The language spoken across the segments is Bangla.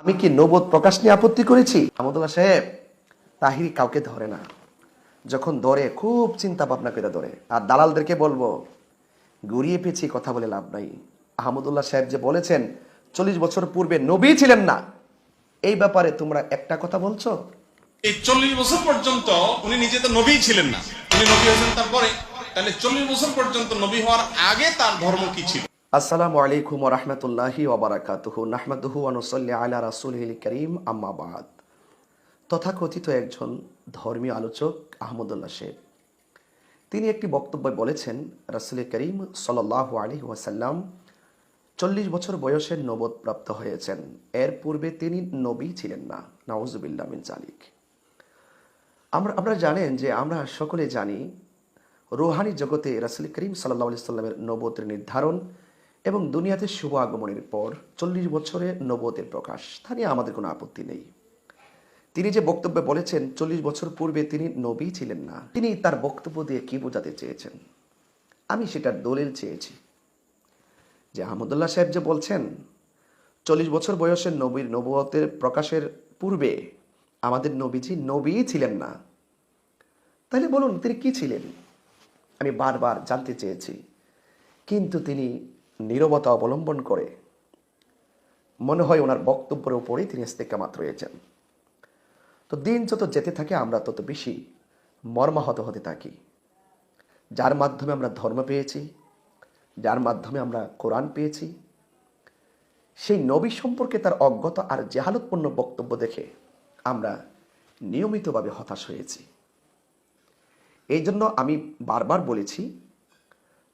আমি কি নবদ প্রকাশ নিয়ে আপত্তি করেছি? আহমদুল্লাহ সাহেব, তাহিরি কাউকে ধরে না। যখন ধরে, খুব চিন্তা ভাবনা করে ধরে। আর দালালদেরকে বলব গড়িয়ে পেঁচিয়ে কথা বলে লাভ নাই। আহমদুল্লাহ সাহেব যে বলেছেন, চল্লিশ বছর পূর্বে নবী ছিলেন না। এই ব্যাপারে তোমরা একটা কথা বলছো? এই চল্লিশ বছর পর্যন্ত উনি নিজে তো নবী ছিলেন না। উনি নবী হয়েছেন তারপরে। তাহলে চল্লিশ বছর পর্যন্ত নবী হওয়ার আগে তার ধর্ম কি ছিল? আসসালামু আলাইকুম রহমতুল্লাহি ওবরাকাতুহু নাহমাদুহু অনুসল্লি আলা রাসুলহিল করিম আম্মাবাদ তথাকথিত একজন ধর্মীয় আলোচক আহমদুল্লাহ শেখ। তিনি একটি বক্তব্যে বলেছেন রাসুল করিম সাল্লাহ আলী ওয়াসাল্লাম চল্লিশ বছর বয়সে নবদ প্রাপ্ত হয়েছেন। এর পূর্বে তিনি নবী ছিলেন না। নাউজুবিল্লা মিন জালিক আমরা, আপনারা জানেন যে আমরা সকলে জানি, রুহানি জগতে রাসুল করিম সাল্লাহ আলি সাল্লামের নবতের নির্ধারণ এবং দুনিয়াতে শুভ আগমনের পর চল্লিশ বছরে নবতের প্রকাশ। তা নিয়ে আমাদের কোনো আপত্তি নেই। তিনি যে বক্তব্যে বলেছেন, চল্লিশ বছর পূর্বে তিনি নবী ছিলেন না, তিনি তার বক্তব্য দিয়ে কি বোঝাতে চেয়েছেন? আমি সেটার দলিল চেয়েছি। যে আহমদুল্লাহ সাহেব যে বলছেন, চল্লিশ বছর বয়সের নবীর নবতের প্রকাশের পূর্বে আমাদের নবীজি নবী ছিলেন না, তাহলে বলুন তিনি কি ছিলেন? আমি বারবার জানতে চেয়েছি। কিন্তু তিনি নীরবতা অবলম্বন করে। মনে হয় ওনার বক্তব্যের উপরেই তিনি ইস্তেকামাত রয়েছেন। তো দিন যত যেতে থাকে, আমরা তত বেশি মর্মাহত হতে থাকি। যার মাধ্যমে আমরা ধর্ম পেয়েছি, যার মাধ্যমে আমরা কোরআন পেয়েছি, সেই নবী সম্পর্কে তার অজ্ঞতা আর জেহালতপূর্ণ বক্তব্য দেখে আমরা নিয়মিতভাবে হতাশ হয়েছি। এই জন্য আমি বারবার বলেছি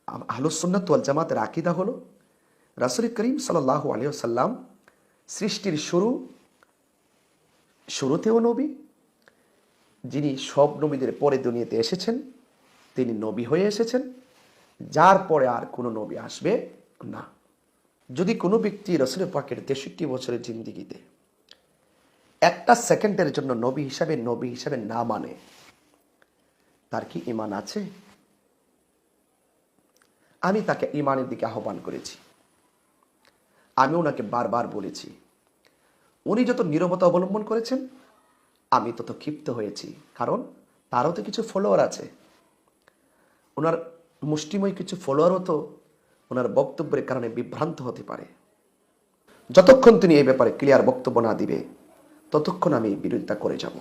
আহলুসন্নাত ওয়াল জামাতের আকিদা হলো রাসুল করিম সাল্লাহ আলিয়াল্লাম সৃষ্টির শুরু, শুরুতেও নবী, যিনি সব নবীদের পরে দুনিয়াতে এসেছেন, তিনি নবী হয়ে এসেছেন, যার পরে আর কোনো নবী আসবে না। যদি কোনো ব্যক্তি রসুল পাকের তেষট্টি বছরের জিন্দিগিতে একটা সেকেন্ডের জন্য নবী হিসাবে নবী হিসাবে না মানে তার কি ইমান আছে? আমি তাকে ইমানের দিকে আহ্বান করেছি। আমি ওনাকে বারবার বলেছি, উনি যত নীরবতা অবলম্বন করেছেন, আমি তত ক্ষিপ্ত হয়েছি, কারণ তারও তো কিছু ফলোয়ার আছে। ওনার মুষ্টিময় কিছু ফলোয়ারও তো ওনার বক্তব্যের কারণে বিভ্রান্ত হতে পারে। যতক্ষণ তিনি এই ব্যাপারে ক্লিয়ার বক্তব্য না দিবে, ততক্ষণ আমি বিরোধিতা করে যাব।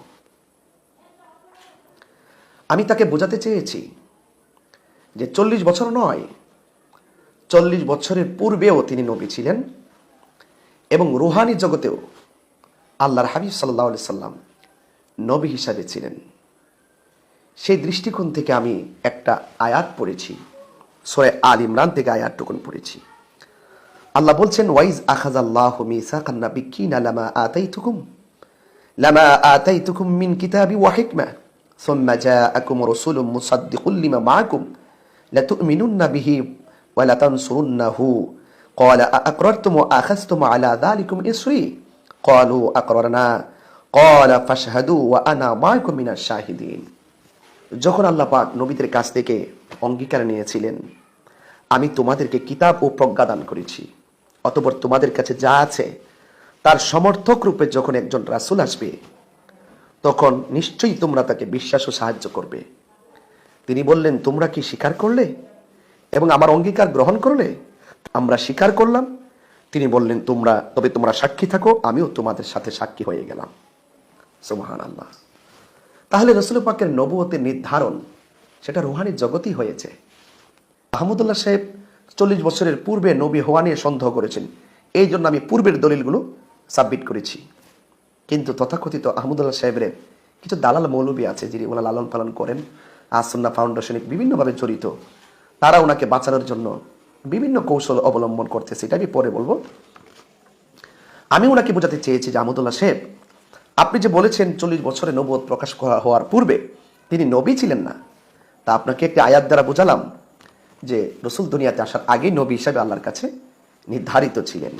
আমি তাকে বোঝাতে চেয়েছি যে চল্লিশ বছর নয় চল্লিশ বছরের পূর্বেও তিনি নবী ছিলেন এবং রুহানি জগতেও আল্লাহর হাবিব সাল্লাহ সাল্লাম নবী হিসাবে ছিলেন সেই দৃষ্টিকোণ থেকে আমি একটা আয়াত পড়েছি সোরে আল ইমরান থেকে আয়াতটুকুন পড়েছি আল্লাহ বলছেন ওয়াইজ আখাজ আল্লাহ মিসাকান নাবিকিনা লামা আতাইতুকুম লামা আতাইতুকুম মিন কিতাবি ওয়া হিকমা ثم جاءكم رسول مصدق لما معكم لتؤمنن به ولتنصرنه قال أأقررتم وأخذتم على ذلكم إصري قالوا أقررنا قال فاشهدوا وأنا معكم من الشاهدين যখন আল্লাহ পাক নবীদের কাছ থেকে অঙ্গীকার নিয়েছিলেন আমি তোমাদেরকে কিতাব ও প্রজ্ঞা দান করেছি অতপর তোমাদের কাছে যা আছে তার সমর্থক রূপে যখন একজন রাসূল আসবে তখন নিশ্চয়ই তোমরা তাকে বিশ্বাস ও সাহায্য করবে তিনি বললেন তোমরা কি স্বীকার করলে এবং আমার অঙ্গীকার গ্রহণ করলে আমরা স্বীকার করলাম। তিনি বললেন, তোমরা, তবে তোমরা সাক্ষী থাকো, আমিও তোমাদের সাথে সাক্ষী হয়ে গেলাম। সুবাহান আল্লাহ তাহলে রসুল পাকের নবুয়তের নির্ধারণ, সেটা রুহানি জগতই হয়েছে। আহমদুল্লাহ সাহেব চল্লিশ বছরের পূর্বে নবী হওয়া নিয়ে সন্দেহ করেছেন। এই জন্য আমি পূর্বের দলিলগুলো সাবমিট করেছি। কিন্তু তথাকথিত আহমদুল্লাহ সাহেবের কিছু দালাল মৌলবী আছে, যিনি ওনার লালন পালন করেন আসন্না ফাউন্ডেশনে বিভিন্নভাবে জড়িত। তারা ওনাকে বাঁচানোর জন্য বিভিন্ন কৌশল অবলম্বন করতেছে, এটা আমি পরে বলব। আমি ওনাকে বোঝাতে চেয়েছি যে আহমদুল্লাহ সাহেব, আপনি যে বলেছেন চল্লিশ বছরে নবদ প্রকাশ করা হওয়ার পূর্বে তিনি নবী ছিলেন না, তা আপনাকে একটি আয়াত দ্বারা বোঝালাম যে রসুল দুনিয়াতে আসার আগেই নবী হিসাবে আল্লাহর কাছে নির্ধারিত ছিলেন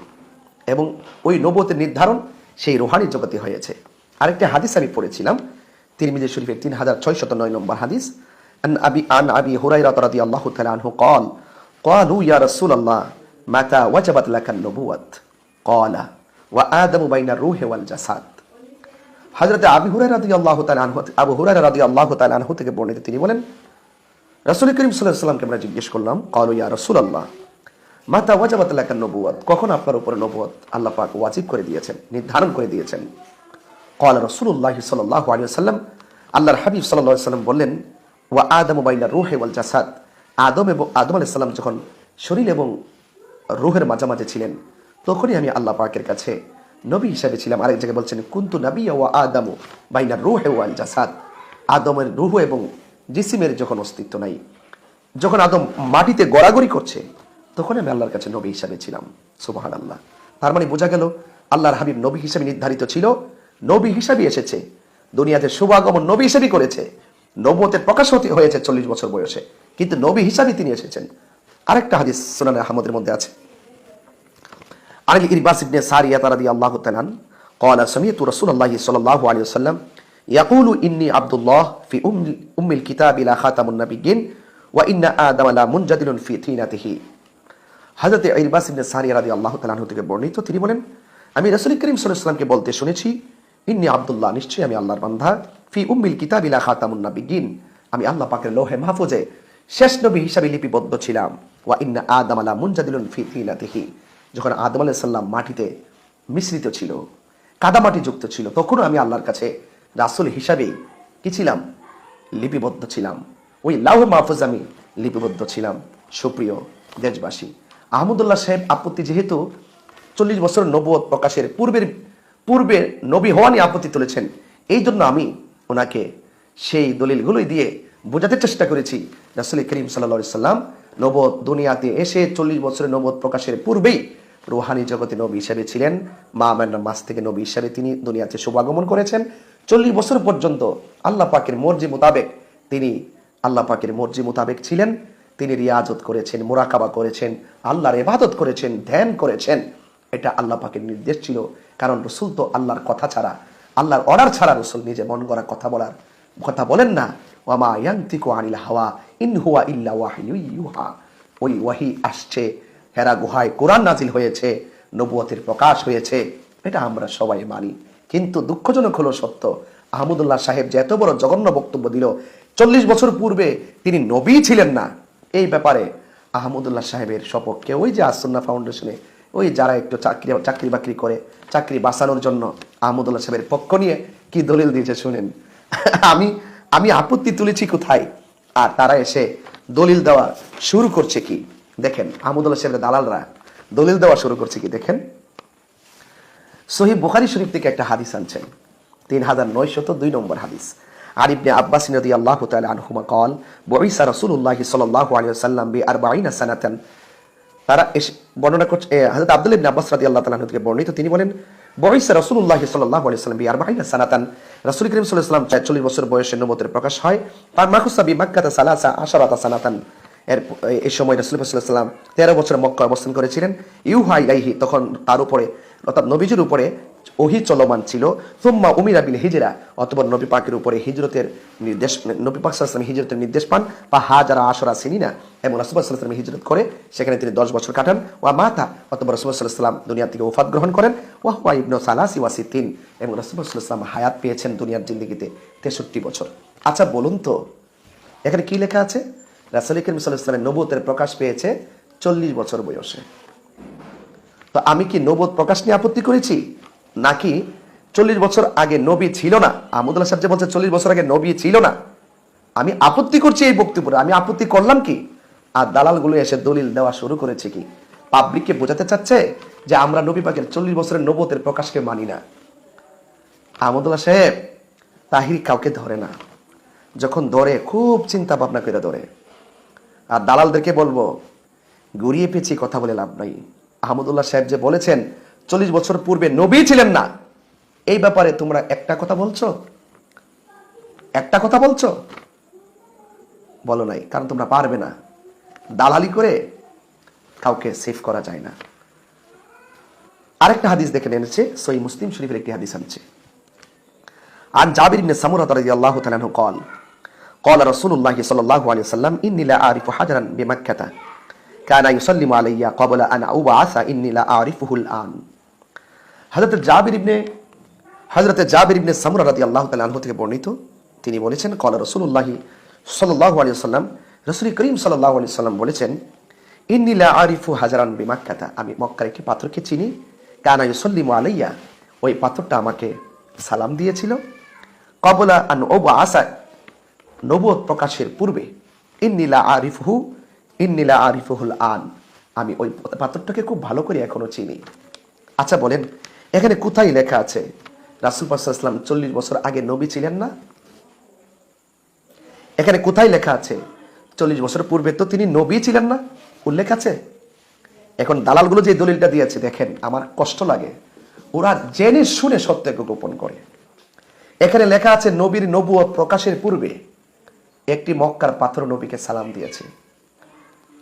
এবং ওই নবতের নির্ধারণ সেই রোহানি জগতে হয়েছে। আরেকটি হাদিস আমি পড়েছিলাম, তিরমিজি শরীফের তিন হাজার ছয়শত নয় নম্বর হাদিস আন আবি আন আবি হুরাইরা রাদিয়াল্লাহু তাআলা আনহু قال قالوا يا رسول الله متى وجبت لك النبوة قال ওয়া আদামু বাইনা রুহে ওয়াল জাসাদ হযরতে আবু হুরায়রা রাদিয়াল্লাহু তাআলা আনহু আবু হুরায়রা রাদিয়াল্লাহু তাআলা আনহু থেকে বর্ণিত তিনি বলেন রাসূল করিম সাল্লাল্লাহু আলাইহি সাল্লামকে আমরা জিজ্ঞেস করলাম ক্বালু ইয়া রাসূলুল্লাহ মাতা ওয়াজাবাত লাকা নবুয়ত কখন আপনার উপরে নবুয়ত আল্লাহ পাক ওয়াজিব করে দিয়েছেন নির্ধারণ করে দিয়েছেন قال رسول الله صلى الله عليه وسلم আল্লাহর হাবিব সাল্লাল্লাহু আলাইহি সাল্লাম বললেন ওয়া আদম বাইনা রূহি ওয়াল জাসাদ। আদম এবং আদম আলাইহিস সালাম যখন শরীর এবং রূহের মাঝামাঝি ছিলেন, তখনই আমি আল্লাহ পাকের কাছে নবী হিসাবে ছিলাম। আরেক জায়গায় বলছেন, কুন্তু নবী ওয়া আদামু বাইনা রূহি ওয়াল জাসাদ। আদমের রূহ এবং জিসিমের যখন অস্তিত্ব নাই, যখন আদম মাটিতে গড়াগড়ি করছে, তখন আমি আল্লাহর কাছে নবী হিসাবে ছিলাম। সুবাহান আল্লাহ তার মানে বোঝা গেল, আল্লাহর হাবিব নবী হিসাবে নির্ধারিত ছিল। নবী হিসাবে এসেছে। দুনিয়াতে শুভাগমন নবী হিসেবে করেছে। নবতের প্রকাশ হতে হয়েছে চল্লিশ বছর বয়সে কিন্তু নবী হিসাবে তিনি এসেছেন আরেকটা হাদিস সুনানে আহমদের মধ্যে আছে عن الإرباس بن سارية رضي الله تعالى عنه قال سمعت رسول الله صلى الله عليه وسلم يقول إني عبد الله في أم, أم الكتاب لا خاتم النبيين وإن آدم لا منجدل في طينته হাজরতে ইরবাস ইবনে সারিয়া রাদি আল্লাহ তালাহ থেকে বর্ণিত তিনি বলেন আমি রসুল করিম সাল্লামকে বলতে শুনেছি ইন্নি আবদুল্লাহ, নিশ্চয়ই আমি আল্লাহর বান্ধা ফি উম্মিল কিতাবিলা খাতামুন নাবিগিন আমি আল্লাহ পাকের লোহে মাহফুজে শেষ নবী হিসাবে লিপিবদ্ধ ছিলাম। ওয়া ইন্না আদম আলা মুনজাদিলুন ফি তিনাতিহি যখন আদম আলাইহিস সালাম মাটিতে মিশ্রিত ছিল, কাদামাটি যুক্ত ছিল, তখনও আমি আল্লাহর কাছে রাসূল হিসাবেই কি ছিলাম? লিপিবদ্ধ ছিলাম। ওই লাউহ মাহফুজ আমি লিপিবদ্ধ ছিলাম। সুপ্রিয় দেশবাসী, আহমদুল্লাহ সাহেব আপত্তি যেহেতু চল্লিশ বছর নবুয়ত প্রকাশের পূর্বের পূর্বে নবী হওয়া নিয়ে আপত্তি তুলেছেন। এই জন্য আমি ওনাকে সেই দলিলগুলোই দিয়ে বোঝাতে চেষ্টা করেছি। রাসুল করিম সাল্লা সাল্লাম নবদ দুনিয়াতে এসে চল্লিশ বছরের নবদ প্রকাশের পূর্বেই রুহানি জগতে নবী হিসেবে ছিলেন। মা মান্নার মাস থেকে নবী হিসাবে তিনি দুনিয়াতে শুভাগমন করেছেন। চল্লিশ বছর পর্যন্ত আল্লাহ পাকের মর্জি মোতাবেক তিনি আল্লাহ পাকের মর্জি মোতাবেক ছিলেন। তিনি রিয়াজত করেছেন, মোরাকাবা করেছেন, আল্লাহর ইবাদত করেছেন, ধ্যান করেছেন। এটা আল্লাহ পাকের নির্দেশ ছিল। কারণ রসুল তো আল্লাহর কথা ছাড়া, আল্লাহর অর্ডার ছাড়া রসুল নিজে মন গড়া কথা বলার কথা বলেন না। ওয়ামা আনিল হাওয়া, ইন হুয়া ইল্লা ওই ওয়াহি আসছে, হেরা গুহায় কোরআন নাজিল হয়েছে নবুয়তের প্রকাশ হয়েছে। এটা আমরা সবাই মানি। কিন্তু দুঃখজনক হলো সত্য, আহমদুল্লাহ সাহেব যে এত বড় জঘন্য বক্তব্য দিল, চল্লিশ বছর পূর্বে তিনি নবী ছিলেন না। এই ব্যাপারে আহমদুল্লাহ সাহেবের সপক্ষে ওই যে আসন্না ফাউন্ডেশনে ওই যারা একটু চাকরি চাকরি বাকরি করে, চাকরি বাঁচানোর জন্য আহমদুল্লাহ সাহেবের পক্ষ নিয়ে কি দলিল দিয়েছে শুনেন? আমি আমি আপত্তি তুলেছি কোথায়? আর তারা এসে দলিল দেওয়া শুরু করছে কি? দেখেন, আহমদুল্লাহ সাহেবের দালালরা দলিল দেওয়া শুরু করছে কি? দেখেন। সহিব বুখারি শরীফ থেকে একটা হাদিস আনছেন। তিন হাজার নয়শত দুই নম্বর হাদিস। ইবনে আব্বাস নদী আল্লাহ তাআলা আনহুমা কল, বইসা রাসূলুল্লাহ সাল্লাল্লাহু আলাইহি ওয়াসাল্লাম বি আরবাঈনা সানাতান তারা এসে বর্ণনা করছে হাজরত আব্দুল ইবনে আব্বাস রাদি আল্লাহ তালা থেকে বর্ণিত, তিনি বলেন, বয়স রসুল্লাহ সাল্লাহ আলিয়াল্লাম বিয়ার বি আরবাঈনা সানাতান। রসুল করিম সাল্লাহ সাল্লাম 40 বছর বয়সে নবতের প্রকাশ হয়। তার মাকুসা বি মাক্কাতা সালাসা আশারাতা সানাতান। এর এই সময় রসুল সাল্লাল্লাহু তেরো ওয়াসাল্লাম 13 বছর মক্কা অবস্থান করেছিলেন। ইউহা ইলাইহি, তখন তার উপরে, অর্থাৎ নবীজির উপরে ওহি চলমান ছিল। সুম্মা উমিরা বিল হিজরা অথবা নবী পাকের উপরে হিজরতের নির্দেশ, নবী পাক সাল্লাল্লাহু হিজরতের নির্দেশ পান বা হাজারা আশরা সিনিনা, এবং রাসূল আলাইহি হিজরত করে, সেখানে তিনি 10 বছর কাটান। ওয়া মাতা অথবা আলাইহি ওয়াসাল্লাম দুনিয়া থেকে ওফাত গ্রহণ করেন। ওয়া হুয়া ইবনু সালাসি ওয়া সিদ্দিন এবং রাসূল আলাইহি হায়াত পেয়েছেন দুনিয়ার জিন্দেগিতে 63 বছর। আচ্ছা বলুন তো, এখানে কি লেখা আছে? রাসূল করিম আলাইহি ওয়াসাল্লামের প্রকাশ পেয়েছে 40 বছর বয়সে। তো আমি কি নবদ প্রকাশ নিয়ে আপত্তি করেছি? নাকি চল্লিশ বছর আগে নবী ছিল না? আহমদুল্লাহ সাহেব যে বলছে চল্লিশ বছর আগে নবী ছিল না। আমি আপত্তি করছি এই বক্তব্যে আমি আপত্তি করলাম কি? আর দালালগুলো এসে দলিল দেওয়া শুরু করেছে কি? পাবলিককে বোঝাতে চাচ্ছে যে আমরা নবী পাকের চল্লিশ বছরের নবতের প্রকাশকে মানি না। আহমদুল্লাহ সাহেব, তাহির কাউকে ধরে না। যখন ধরে, খুব চিন্তা ভাবনা করে ধরে। আর দালালদেরকে বলব গড়িয়ে পেঁচি কথা বলে লাভ নাই। আহমদুল্লাহ সাহেব যে বলেছেন চল্লিশ বছর পূর্বে নবী ছিলেন না এই ব্যাপারে তোমরা একটা কথা বলছো একটা কথা বলছো বলো নাই কারণ তোমরা পারবে না দালালি করে কাউকে সেভ করা যায় না আরেকটা হাদিস দেখে এনেছে সই মুসলিম শরীফের একটি হাদিস আনছে عن جابر بن سمرة رضي الله تعالى عنه قال قال رسول الله صلى الله عليه وسلم إني لا أعرف حجرا بمكة كان يسلم علي قبل أن أبعث إني لا أعرفه الآن হজরত জাবির ইবনে হজরত জাবির ইবনে সামরা রাদি আল্লাহ তালা আনহু থেকে বর্ণিত, তিনি বলেছেন কলা রসুল্লাহি সাল্লাহ আলী সাল্লাম রসুল করিম সাল্লাহ আলী সাল্লাম বলেছেন ইন্নিলা আরিফু হাজারান বিমাক্কাতা, আমি মক্কার একটি পাথরকে চিনি, কানা ইউসল্লিমু আলাইয়া, ওই পাথরটা আমাকে সালাম দিয়েছিল কবলা আন ওবু আসা নবুয়ত প্রকাশের পূর্বে ইন্নিলা আরিফহু ইন্নিলা আরিফহুল আন, আমি ওই পাথরটাকে খুব ভালো করে এখনও চিনি। আচ্ছা বলেন এখানে কোথায় লেখা আছে? রাসুল পাসাল্লাম চল্লিশ বছর আগে নবী ছিলেন না? এখানে কোথায় লেখা আছে? চল্লিশ বছর পূর্বে তো তিনি নবী ছিলেন না? উল্লেখ আছে? এখন দালালগুলো যে দলিলটা দিয়েছে, দেখেন, আমার কষ্ট লাগে। ওরা জেনে শুনে সত্যকে গোপন করে। এখানে লেখা আছে, নবীর নবুয়ত প্রকাশের পূর্বে একটি মক্কার পাথর নবীকে সালাম দিয়েছে।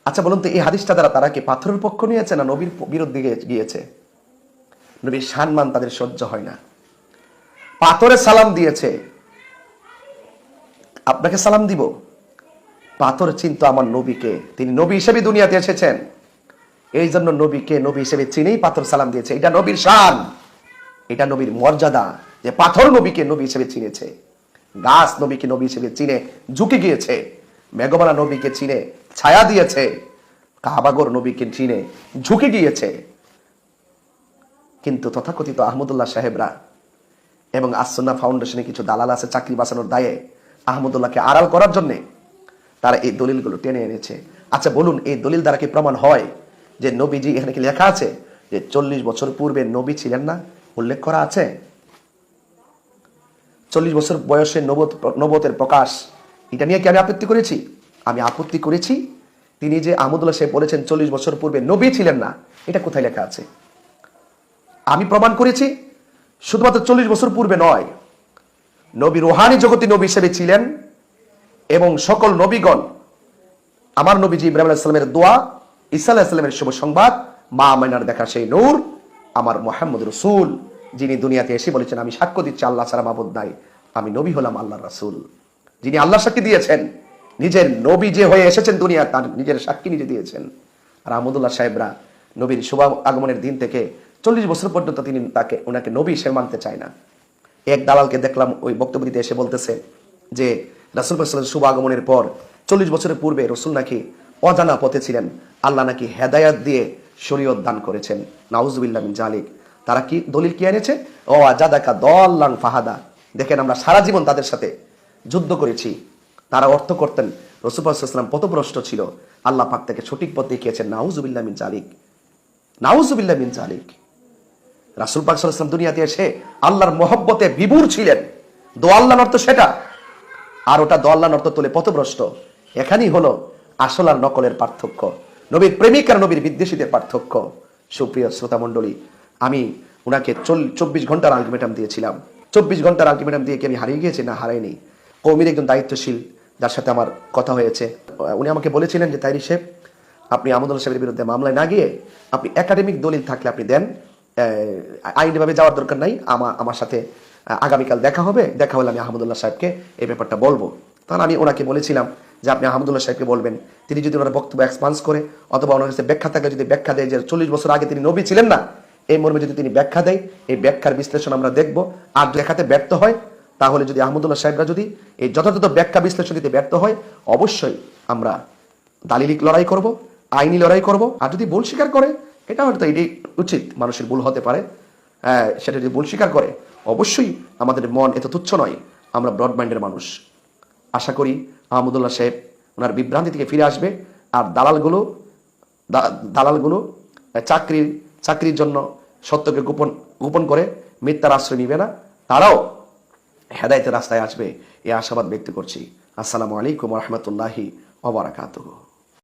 আচ্ছা বলুন তো, এই হাদিসটা দ্বারা তারা কি পাথরের পক্ষ নিয়েছে না নবীর বিরুদ্ধে গিয়ে- গিয়েছে? নবীর সম্মান তাদের সহ্য হয় না। পাথরে সালাম দিয়েছে। আপনাকে সালাম দিব? পাথর চিন্ত আমার নবীকে। তিনি নবী হিসেবে দুনিয়াতে এসেছেন। এই জন্য নবীকে নবী হিসেবে চিনেই পাথর সালাম দিয়েছে। এটা নবীর শান। এটা নবীর মর্যাদা যে পাথর নবীকে নবী হিসেবে চিনেছে। গাছ নবীকে নবী হিসেবে চিনে ঝুঁকে গিয়েছে। মেঘমালা নবীকে চিনে ছায়া দিয়েছে। কাবাগর নবীকে চিনে ঝুঁকে গিয়েছে। কিন্তু তথাকথিত আহমদুল্লাহ সাহেবরা এবং আসন্না ফাউন্ডেশনে কিছু দালাল আছে চাকরি বাঁচানোর দায়ে আহমদুল্লাহকে আড়াল করার জন্যে তারা এই দলিলগুলো টেনে এনেছে। আচ্ছা বলুন, এই দলিল দ্বারা কি প্রমাণ হয় যে নবীজি এখানে কি লেখা আছে? যে চল্লিশ বছর পূর্বে নবী ছিলেন না? উল্লেখ করা আছে? চল্লিশ বছর বয়সে নবত, নবতের প্রকাশ, এটা নিয়ে কি আমি আপত্তি করেছি? আমি আপত্তি করেছি। তিনি যে আহমদুল্লাহ সাহেব বলেছেন, চল্লিশ বছর পূর্বে নবী ছিলেন না, এটা কোথায় লেখা আছে? আমি প্রমাণ করেছি, শুধুমাত্র চল্লিশ বছর পূর্বে নয়। নবী রোহানি জগতি নবী হিসেবে ছিলেন এবং সকল নবীগণ, আমার নবীজি ইব্রাহিম আলাইসালামের দোয়া ইসা শুভ সংবাদ, মা মাইনার দেখা সেই নূর, আমার মোহাম্মদ রসুল, যিনি দুনিয়াতে এসে বলেছেন, আমি সাক্ষ্য দিচ্ছি, আল্লাহ মাবুদ নাই, আমি নবী হলাম আল্লাহ রাসুল। যিনি আল্লাহ সাক্ষী দিয়েছেন, নিজের নবী যে হয়ে এসেছেন দুনিয়া তার নিজের সাক্ষী নিজে দিয়েছেন। আর আহমদুল্লাহ সাহেবরা নবীর শুভ আগমনের দিন থেকে চল্লিশ বছর পর্যন্ত তিনি তাকে, ওনাকে নবী হিসেবে মানতে চায় না। এক দালালকে দেখলাম, ওই বক্তব্য দিতে এসে বলতেছে যে, রাসুল পাল্লামের শুভ আগমনের পর চল্লিশ বছরের পূর্বে রসুল নাকি অজানা পথে ছিলেন। আল্লাহ নাকি হেদায়াত দিয়ে শরীয়ত দান করেছেন। নাউজুবিল্লাহ মিন জালিক। তারা কি দলিল কি এনেছে? ও আজাদাকা দল্লান ফাহাদা। দেখেন আমরা সারা জীবন তাদের সাথে যুদ্ধ করেছি। তারা অর্থ করতেন রসুলাম পথভ্রষ্ট ছিল। আল্লাহ পাক তাকে সঠিক পথ দেখিয়েছেন। নাউজুবিল্লাহ মিন জালিক। নাউজুবিল্লাহ মিন জালিক। রাসুল পাক সাল্লাম দুনিয়াতে এসে আল্লাহর মহব্বতে বিভুর ছিলেন। দোয়াল্লার অর্থ সেটা। আর ওটা দোয়াল্লার অর্থ তোলে পথভ্রষ্ট। এখানেই হলো আসল আর নকলের পার্থক্য। নবীর প্রেমিক আর নবীর বিদ্বেষীদের পার্থক্য। সুপ্রিয় শ্রোতা মণ্ডলী আমি ওনাকে চব্বিশ ঘণ্টার আলটিমেটাম দিয়েছিলাম। চব্বিশ ঘণ্টার আলটিমেটাম দিয়ে কি আমি হারিয়ে গিয়েছি? না, হারাইনি। কৌমির একজন দায়িত্বশীল, যার সাথে আমার কথা হয়েছে। উনি আমাকে বলেছিলেন যে, তাইরি শেখ আপনি আমদুল সাহেবের বিরুদ্ধে মামলায় না গিয়ে আপনি একাডেমিক দলিল থাকলে আপনি দেন। আইনিভাবে যাওয়ার দরকার নাই। আমার আমার সাথে আগামীকাল দেখা হবে। দেখা হলে আমি আহমদুল্লাহ সাহেবকে এই ব্যাপারটা বলব। তখন আমি ওনাকে বলেছিলাম যে, আপনি আহমদুল্লাহ সাহেবকে বলবেন, তিনি যদি ওনার বক্তব্য এক্সপান্স করে, অথবা ওনার কাছে ব্যাখ্যা থাকলে যদি ব্যাখ্যা দেয় যে, চল্লিশ বছর আগে তিনি নবী ছিলেন না, এই মর্মে যদি তিনি ব্যাখ্যা দেয়, এই ব্যাখ্যার বিশ্লেষণ আমরা দেখব। আর দেখাতে ব্যর্থ হয়, তাহলে যদি আহমদুল্লাহ সাহেবরা যদি এই যথাযথ ব্যাখ্যা বিশ্লেষণ দিতে ব্যর্থ হয়, অবশ্যই আমরা দালিলিক লড়াই করব, আইনি লড়াই করব। আর যদি ভুল স্বীকার করে এটা হয়তো এটি উচিত মানুষের ভুল হতে পারে। হ্যাঁ, সেটা যদি ভুল স্বীকার করে অবশ্যই আমাদের মন এত তুচ্ছ নয় আমরা ব্রড মাইন্ডের মানুষ। আশা করি আহমদুল্লাহ সাহেব ওনার বিভ্রান্তি থেকে ফিরে আসবে আর দালালগুলো দালালগুলো চাকরির চাকরির জন্য সত্যকে গোপন গোপন করে মিথ্যার আশ্রয় নিবে না তারাও হেদায়তের রাস্তায় আসবে এই আশাবাদ ব্যক্ত করছি। আসসালামু আলাইকুম রহমতুল্লাহি ওবরাকাতুহ